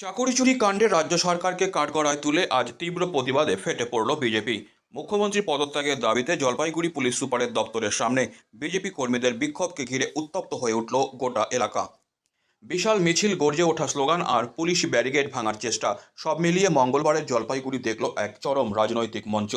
চাকুরি চুরি কাণ্ডে রাজ্য সরকারকে কাঠগড়ায় তুলে আজ তীব্র প্রতিবাদে ফেটে পড়ল বিজেপি। মুখ্যমন্ত্রী পদত্যাগের দাবিতে জলপাইগুড়ি পুলিশ সুপারের দপ্তরের সামনে বিজেপি কর্মীদের বিক্ষোভকে ঘিরে উত্তপ্ত হয়ে উঠল গোটা এলাকা। বিশাল মিছিল গর্জে ওঠা স্লোগান আর পুলিশ ব্যারিকেড ভাঙার চেষ্টা, সব মিলিয়ে মঙ্গলবারের জলপাইগুড়ি দেখল এক চরম রাজনৈতিক মঞ্চ।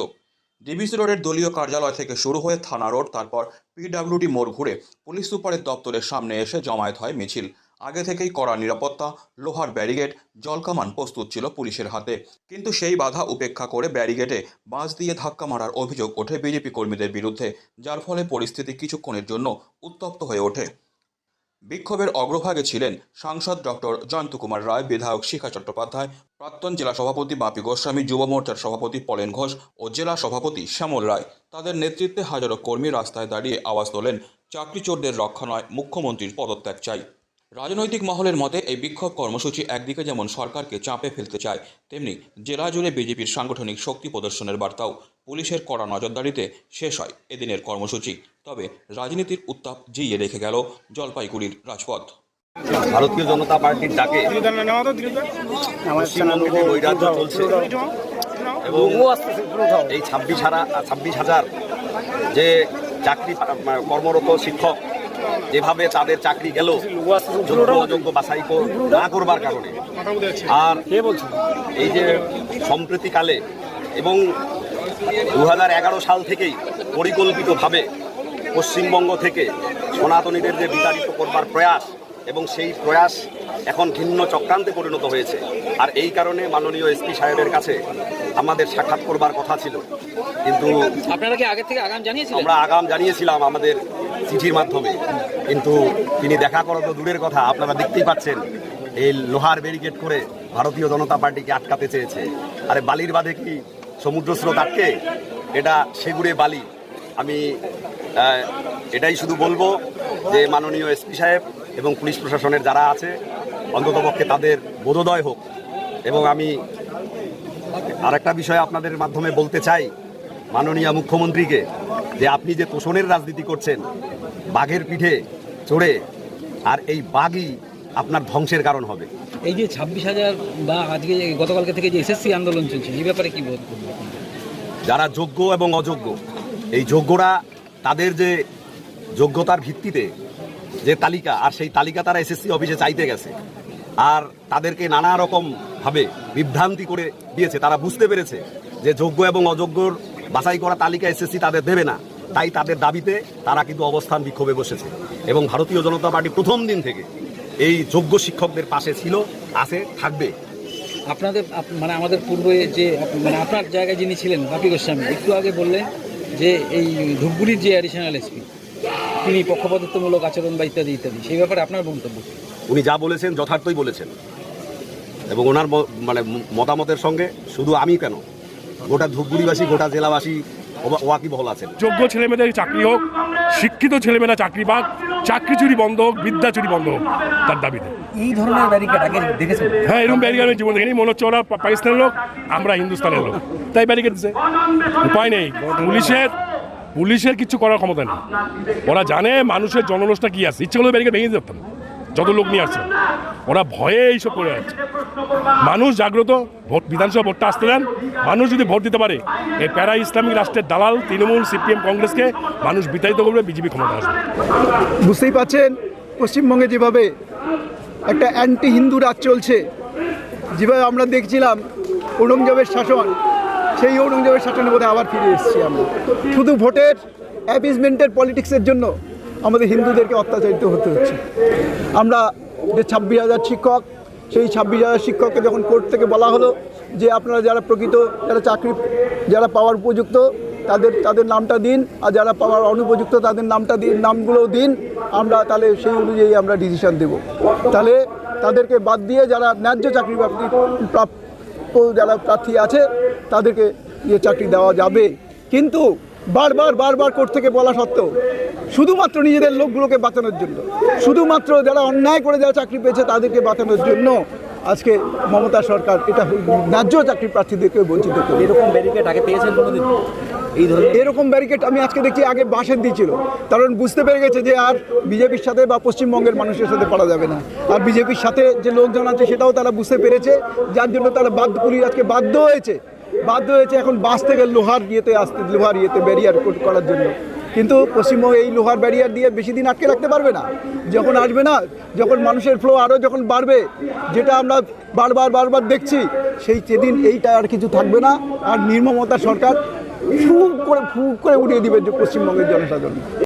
ডিবিসি রোডের দলীয় কার্যালয় থেকে শুরু হয়ে থানা রোড, তারপর পিডাব্লিউডি মোড় ঘুরে পুলিশ সুপারের দপ্তরের সামনে এসে জমায়েত হয় মিছিল। আগে থেকেই কড়া নিরাপত্তা, লোহার ব্যারিগেড জলকামান প্রস্তুত ছিল পুলিশের হাতে। কিন্তু সেই বাধা উপেক্ষা করে ব্যারিগেডে বাঁশ দিয়ে ধাক্কা মারার অভিযোগ ওঠে বিজেপি কর্মীদের বিরুদ্ধে, যার ফলে পরিস্থিতি কিছুক্ষণের জন্য উত্তপ্ত হয়ে ওঠে। বিক্ষোভের অগ্রভাগে ছিলেন সাংসদ ডক্টর জয়ন্ত কুমার রায়, বিধায়ক শিখা চট্টোপাধ্যায়, প্রাক্তন জেলা সভাপতি বাপি গোস্বামী, যুব মোর্চার সভাপতি পলেন ঘোষ ও জেলা সভাপতি শ্যামল রায়। তাদের নেতৃত্বে হাজারো কর্মী রাস্তায় দাঁড়িয়ে আওয়াজ তোলেন চাকরি চোরদের রক্ষা নয়, মুখ্যমন্ত্রীর পদত্যাগ চাই। রাজনৈতিক মহলের মতে, এই বিক্ষোভ কর্মসূচি একদিকে যেমন সরকারকে চাপে ফেলতে চায়, তেমনি জেলা জুড়ে বিজেপির সাংগঠনিক শক্তি প্রদর্শনের বার্তাও পুলিশের কড়া নজরদারিতে শেষ হয় এদিনের কর্মসূচি। তবে রাজনীতির উত্তাপ জিইয়ে রেখে গেল জলপাইগুড়ির রাজপথ। ভারতীয় জনতা পার্টির ডাকে এবং এই ছাব্বিশ হারা ছাব্বিশ হাজার যে চাকরি কর্মরত শিক্ষক যেভাবে তাদের চাকরি গেল যোগ্য বাছাই না করবার কারণে। আর এই যে সম্প্রতিকালে এবং দু হাজার এগারো সাল থেকেই পরিকল্পিতভাবে পশ্চিমবঙ্গ থেকে সনাতনীদের যে বিতাড়িত করবার প্রয়াস এবং সেই প্রয়াস এখন ভিন্ন চক্রান্তে পরিণত হয়েছে। আর এই কারণে মাননীয় এসপি সাহেবের কাছে আমাদের সাক্ষাৎ করবার কথা ছিল। কিন্তু আপনারা কি আগে থেকে আগাম জানিয়েছিলেন? আমরা আগাম জানিয়েছিলাম আমাদের চিঠির মাধ্যমে। কিন্তু তিনি দেখা করা তো দূরের কথা আপনারা দেখতেই পাচ্ছেন এই লোহার ব্যারিকেড করে ভারতীয় জনতা পার্টিকে আটকাতে চেয়েছে। আরে বালির বাঁধে কি সমুদ্র স্রোত আটকে? এটা সেগুড়ে বালি। আমি এটাই শুধু বলব যে মাননীয় এসপি সাহেব এবং পুলিশ প্রশাসনের যারা আছে অন্ততপক্ষে তাদের বোধোদয় হোক। এবং আমি আরেকটা বিষয় আপনাদের মাধ্যমে বলতে চাই মাননীয় মুখ্যমন্ত্রীকে যে আপনি যে তোষণের রাজনীতি করছেন বাঘের পিঠে চড়ে আর এই বাঘই আপনার ধ্বংসের কারণ হবে। এই যে ছাব্বিশ হাজার বা আজকে গতকালকে থেকে যে এসএসসি আন্দোলন চলছে এই ব্যাপারে কি বোধ যারা যোগ্য এবং অযোগ্য এই যোগ্যরা তাদের যে যোগ্যতার ভিত্তিতে যে তালিকা আর সেই তালিকা তারা এসএসসি অফিসে চাইতে গেছে। আর তাদেরকে নানা রকম ভাবে বিভ্রান্তি করে দিয়েছে। তারা বুঝতে পেরেছে যে যোগ্য এবং অযোগ্যর বাছাই করা তালিকা এসএসসি তাদের দেবে না। তাই তাদের দাবিতে তারা কিন্তু অবস্থান বিক্ষোভে বসেছে। এবং ভারতীয় জনতা পার্টি প্রথম দিন থেকে এই যোগ্য শিক্ষকদের পাশে ছিল, আছে, থাকবে। আপনাদের মানে আমাদের পূর্বে যে মানে আপনার জায়গায় যিনি ছিলেন, বাপি গোস্বামী, একটু আগে বললেন যে এই ধূপগুড়ির যে অ্যাডিশনাল এসপি তিনি পক্ষপাতিত্বমূলক আচরণ বা ইত্যাদি ইত্যাদি সেই ব্যাপারে আপনার মন্তব্য উনি যা বলেছেন যথার্থই বলেছেন। এবং ওনার মানে মতামতের সঙ্গে শুধু আমি কেন? গোটা ধূপগুড়িবাসী গোটা জেলাবাসী ওয়াকিবহল আছেন। যোগ্য ছেলেমেয়েদের চাকরি হোক শিক্ষিত ছেলেমেয়েরা চাকরি পাক চাকরি চুরি বন্ধ হোক বিদ্যা চুরি বন্ধ হোক তার দাবিতে। এই ধরনের ব্যারিকেড আগে দেখেছেন? হ্যাঁ এরকম ব্যারিকেড আমি জীবন দেখিনি। মনে হচ্ছে ওরা পাকিস্তানের লোক আমরা হিন্দুস্তানের লোক। তাই ব্যারিকেড দিচ্ছে উপায় নেই। পুলিশের পুলিশের কিছু করার ক্ষমতা নেই। ওরা জানে মানুষের জনরোষটা কি আছে। ইচ্ছে করলে ব্যারিকেড ভেঙে পারতাম। যত লোক নিয়ে আসছে। ওরা ভয়ে এইসব করে যাচ্ছে মানুষ জাগ্রত, ভোট বিধানসভা ভোটটা আসতে দেন। মানুষ যদি ভোট দিতে পারে, এই প্যারা ইসলামিক রাষ্ট্রের দালাল, তৃণমূল, সিপিএম, কংগ্রেসকে মানুষ বিতাড়িত করবে, বিজেপি ক্ষমতা আসবে। বুঝতেই পাচ্ছেন, পশ্চিমবঙ্গে যেভাবে একটা অ্যান্টি হিন্দু রাজ চলছে, যেভাবে আমরা দেখছিলাম ঔরঙ্গজেবের শাসন সেই ঔরঙ্গজেবের শাসনে বোধহয় আবার ফিরে এসেছি আমরা। শুধু ভোটের অ্যাপিসমেন্টের পলিটিক্সের জন্য আমাদের হিন্দুদেরকে অত্যাচারিত হতে হচ্ছে। আমরা যে ছাব্বিশ হাজার শিক্ষক, সেই ছাব্বিশ হাজার শিক্ষককে যখন কোর্ট থেকে বলা হলো যে আপনারা যারা প্রকৃত, যারা চাকরি, যারা পাওয়ার উপযুক্ত, তাদের তাদের নামটা দিন, আর যারা পাওয়ার অনুপযুক্ত, তাদের নামটা দিন, নামগুলোও দিন, আমরা তাহলে সেই অনুযায়ী আমরা ডিসিশন দেব। তাহলে তাদেরকে বাদ দিয়ে যারা ন্যায্য চাকরি প্রাপ্তি যারা প্রার্থী আছে, তাদেরকে যে চাকরি দেওয়া যাবে। কিন্তু বারবার বারবার কোর্ট থেকে বলা সত্ত্বেও শুধুমাত্র নিজেদের লোকগুলোকে বাঁচানোর জন্য, শুধুমাত্র যারা অন্যায় করে যারা চাকরি পেয়েছে, তাদেরকে বাঁচানোর জন্য আজকে মমতা সরকার এটা ন্যায্য চাকরি প্রার্থীদেরকে বঞ্চিত করে এরকম ব্যারিকেড আগে পেয়েছেন কোনোদিন? এই এরকম ব্যারিকেড আমি আজকে দেখছি, আগে বাঁশের দিয়েছিল কারণ বুঝতে পেরে গেছে যে আর বিজেপির সাথে বা পশ্চিমবঙ্গের মানুষের সাথে পারা যাবে না। আর বিজেপির সাথে যে লোকজন আছে সেটাও তারা বুঝতে পেরেছে, যার জন্য তারা বাধ্য পুলিশ আজকে বাধ্য হয়েছে। বাধ্য হয়েছে এখন বাস থেকে লোহার ইয়েতে আসতে, লোহার ইয়েতে ব্যারিয়ার করার জন্য। কিন্তু পশ্চিমবঙ্গ এই লোহার ব্যারিয়ার দিয়ে বেশি দিন আটকে রাখতে পারবে না। যখন আসবে না, যখন মানুষের ফ্লো আরও যখন বাড়বে, যেটা আমরা বারবার বারবার দেখছি, সেই সেদিন এইটা আর কিছু থাকবে না। আর নির্মমতা সরকার ফু করে ফু করে উঠিয়ে দিবে যে পশ্চিমবঙ্গের জনসাধারণ।